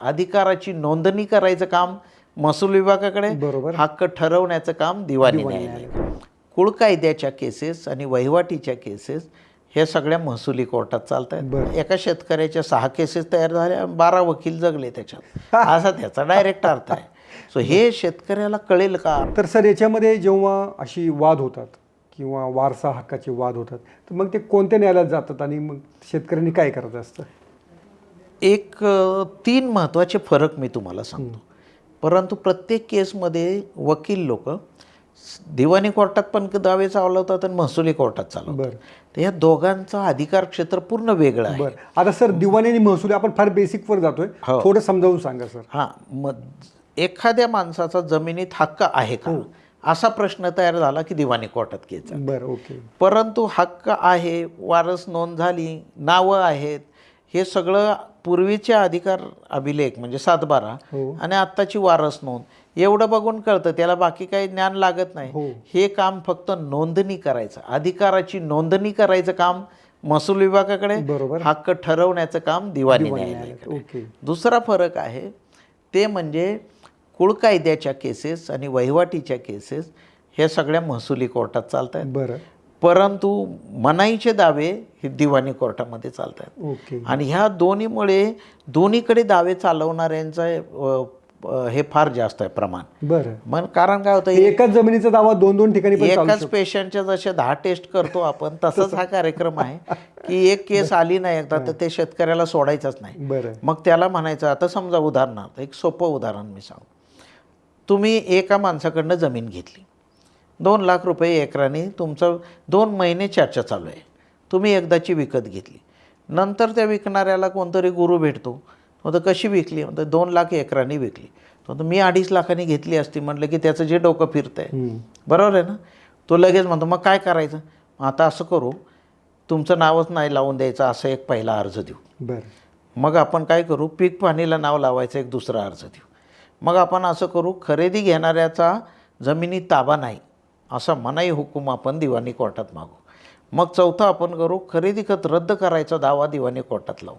अधिकाराची नोंदणी करायचं काम महसूल विभागाकडे बरोबर. हक्क ठरवण्याचं काम दिवाणी न्यायालय कुळ कायद्याच्या केसेस आणि वहिवाटीच्या केसेस हे सगळ्या महसुली कोर्टात चालत. आहेत एका शेतकऱ्याच्या सहा केसेस तयार झाल्या बारा वकील जगले त्याच्यात. असा त्याचा डायरेक्ट अर्थ आहे. सो हे शेतकऱ्याला कळेल का? तर सर याच्यामध्ये जेव्हा अशी वाद होतात किंवा वारसा हक्काचे वाद होतात तर मग ते कोणत्या न्यायालयात जातात आणि मग शेतकऱ्यांनी काय करायचं असतं? एक तीन महत्त्वाचे फरक मी तुम्हाला सांगतो. परंतु प्रत्येक केसमध्ये वकील लोक दिवाणी कोर्टात पण दावे चालवतात आणि महसुली कोर्टात चालवतात. बरं. तर या दोघांचं अधिकार क्षेत्र पूर्ण वेगळं आहे. बरं. आता सर दिवाणी आणि महसुली आपण फार बेसिकवर जातोय. हो. थोडं समजावून सांगा सर. हां मग एखाद्या माणसाचा जमिनीत हक्क आहे का? असा प्रश्न तयार झाला की दिवाणी कोर्टात घ्यायचा बरं ओके. परंतु हक्क आहे वारस नोंद झाली नावं आहेत हे सगळं पूर्वीचे अधिकार अभिलेख म्हणजे सातबारा हो. आणि आत्ताची वारस नोंद एवढं बघून कळतं त्याला बाकी काही ज्ञान लागत हो. नाही हे काम फक्त नोंदणी करायचं अधिकाराची नोंदणी करायचं काम महसूल विभागाकडे बरोबर. हक्क ठरवण्याचं काम दिवाणी न्यायालयाकडे दुसरा फरक आहे ते म्हणजे कुळ कायद्याच्या केसेस आणि वहिवाटीच्या केसेस हे सगळ्या महसुली कोर्टात चालत आहेत बरं परंतु मनाईचे दावे हे दिवाणी कोर्टामध्ये चालत आहेत आणि ह्या दोन्हीमुळे दोन्हीकडे दावे चालवणाऱ्यांचं हे फार जास्त आहे प्रमाण. बरं. मग कारण काय होतं एकाच जमिनीचा दावा दोन दोन ठिकाणी एकाच पेशंटच्या जसे दहा टेस्ट करतो आपण तसंच हा कार्यक्रम आहे की एक केस आली नाही एकदा तर ते शेतकऱ्याला सोडायचंच नाही. बरं. मग त्याला म्हणायचं आता समजा उदाहरणार्थ एक सोपं उदाहरण मी सांगू तुम्ही एका माणसाकडनं जमीन घेतली. दोन लाख रुपये एकराने तुमचं दोन महिने चर्चा चालू आहे. तुम्ही एकदाची विकत घेतली. नंतर त्या विकणाऱ्याला कोणतरी गुरु भेटतो. म्हणतो कशी विकली? म्हणतो दोन लाख एकराने विकली. म्हणतो मी अडीच लाखांनी घेतली असती म्हटलं की त्याचं जे डोकं फिरतंय. बरोबर आहे ना? तो लगेच म्हणतो मग काय करायचं? मग आता असं करू तुमचं नावच नाही लावून द्यायचं असं एक पहिला अर्ज देऊ. बरं. मग आपण काय करू? पीक पाणीला नाव लावायचं एक दुसरा अर्ज देऊ. मग आपण असं करू खरेदी घेणाऱ्याचा जमिनी ताबा नाही. असा मनाई हुकूम आपण दिवाणी कोर्टात मागू. मग चौथा आपण करू खरेदी खत रद्द करायचा दावा दिवाणी कोर्टात लावू.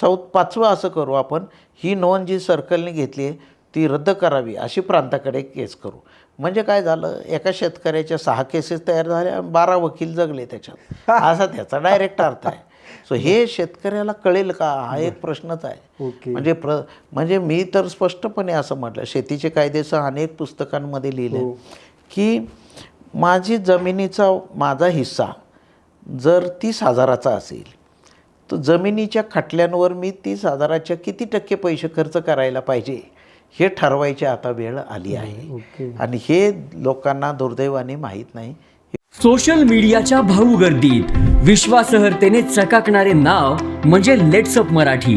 चौ पाचवं असं करू आपण ही नोंद जी सर्कलने घेतली आहे ती रद्द करावी अशी प्रांताकडे केस करू. म्हणजे काय झालं एका शेतकऱ्याच्या सहा केसेस तयार झाल्या बारा वकील जगले त्याच्यात. असा त्याचा डायरेक्ट अर्थ आहे. सो हे शेतकऱ्याला कळेल का? हा एक प्रश्नच आहे. म्हणजे प्र म्हणजे मी तर स्पष्टपणे असं म्हटलं शेतीचे कायदेसह अनेक पुस्तकांमध्ये लिहिले हो. की माझी जमिनीचा माझा हिस्सा जर तीस हजाराचा असेल तर जमिनीच्या खटल्यांवर मी तीस हजाराच्या किती टक्के पैसे खर्च करायला पाहिजे हे ठरवायची आता वेळ आली आहे. आणि हे लोकांना दुर्दैवाने माहीत नाही. सोशल मीडियाच्या भाऊ गर्दीत विश्वासार्हतेने चकाकणारे नाव म्हणजे लेट्सअप मराठी.